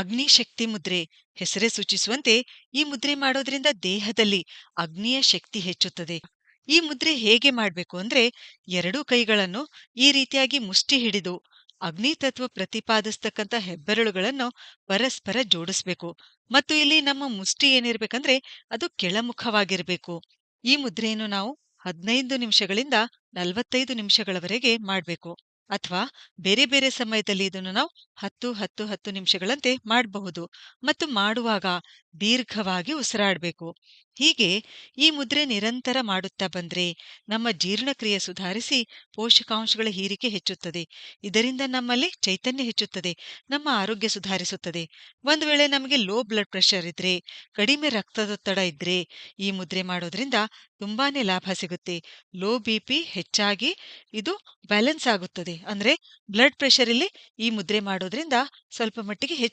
ಅಗ್ನಿಶಕ್ತಿ ಮುದ್ರೆ ಹೆಸರೇ ಸೂಚಿಸುವಂತೆ ಈ ಮುದ್ರೆ ಮಾಡೋದ್ರಿಂದ ದೇಹದಲ್ಲಿ ಅಗ್ನಿಯ ಶಕ್ತಿ ಹೆಚ್ಚುತ್ತದೆ. ಈ ಮುದ್ರೆ ಹೇಗೆ ಮಾಡಬೇಕು ಅಂದ್ರೆ ಎರಡೂ ಕೈಗಳನ್ನು ಈ ರೀತಿಯಾಗಿ ಮುಷ್ಟಿ ಹಿಡಿದು ಅಗ್ನಿ ತತ್ವ ಪ್ರತಿಪಾದಿಸ್ತಕ್ಕಂಥ ಹೆಬ್ಬೆರಳುಗಳನ್ನು ಪರಸ್ಪರ ಜೋಡಿಸ್ಬೇಕು. ಮತ್ತು ಇಲ್ಲಿ ನಮ್ಮ ಮುಷ್ಟಿ ಏನಿರ್ಬೇಕಂದ್ರೆ ಅದು ಕೆಳಮುಖವಾಗಿರಬೇಕು. ಈ ಮುದ್ರೆಯನ್ನು ನಾವು ಹದಿನೈದು ನಿಮಿಷಗಳಿಂದ ನಲವತ್ತೈದು ನಿಮಿಷಗಳವರೆಗೆ ಮಾಡಬೇಕು. ಅಥವಾ ಬೇರೆ ಬೇರೆ ಸಮಯದಲ್ಲಿ ಇದನ್ನು ನಾವು ಹತ್ತು ಹತ್ತು ಹತ್ತು ನಿಮಿಷಗಳಂತೆ ಮಾಡಬಹುದು. ಮತ್ತು ಮಾಡುವಾಗ ದೀರ್ಘವಾಗಿ ಉಸಿರಾಡಬೇಕು. ಹೀಗೆ ಈ ಮುದ್ರೆ ನಿರಂತರ ಮಾಡುತ್ತಾ ಬಂದ್ರೆ ನಮ್ಮ ಜೀರ್ಣಕ್ರಿಯೆ ಸುಧಾರಿಸಿ ಪೋಷಕಾಂಶಗಳ ಹೀರಿಕೆ ಹೆಚ್ಚುತ್ತದೆ. ಇದರಿಂದ ನಮ್ಮಲ್ಲಿ ಚೈತನ್ಯ ಹೆಚ್ಚುತ್ತದೆ, ನಮ್ಮ ಆರೋಗ್ಯ ಸುಧಾರಿಸುತ್ತದೆ. ಒಂದು ವೇಳೆ ನಮಗೆ ಲೋ ಬ್ಲಡ್ ಪ್ರೆಷರ್ ಇದ್ರೆ, ಕಡಿಮೆ ರಕ್ತದೊತ್ತಡ ಇದ್ರೆ ಈ ಮುದ್ರೆ ಮಾಡೋದ್ರಿಂದ ತುಂಬಾನೇ ಲಾಭ ಸಿಗುತ್ತೆ. ಲೋ ಬಿ ಪಿ ಹೆಚ್ಚಾಗಿ ಇದು ಬ್ಯಾಲೆನ್ಸ್ ಆಗುತ್ತದೆ. ಅಂದ್ರೆ ಬ್ಲಡ್ ಪ್ರೆಷರ್ ಇಲ್ಲಿ ಈ ಮುದ್ರೆ ಮಾಡೋದ್ರಿಂದ ಸ್ವಲ್ಪ ಮಟ್ಟಿಗೆ ಹೆಚ್ಚು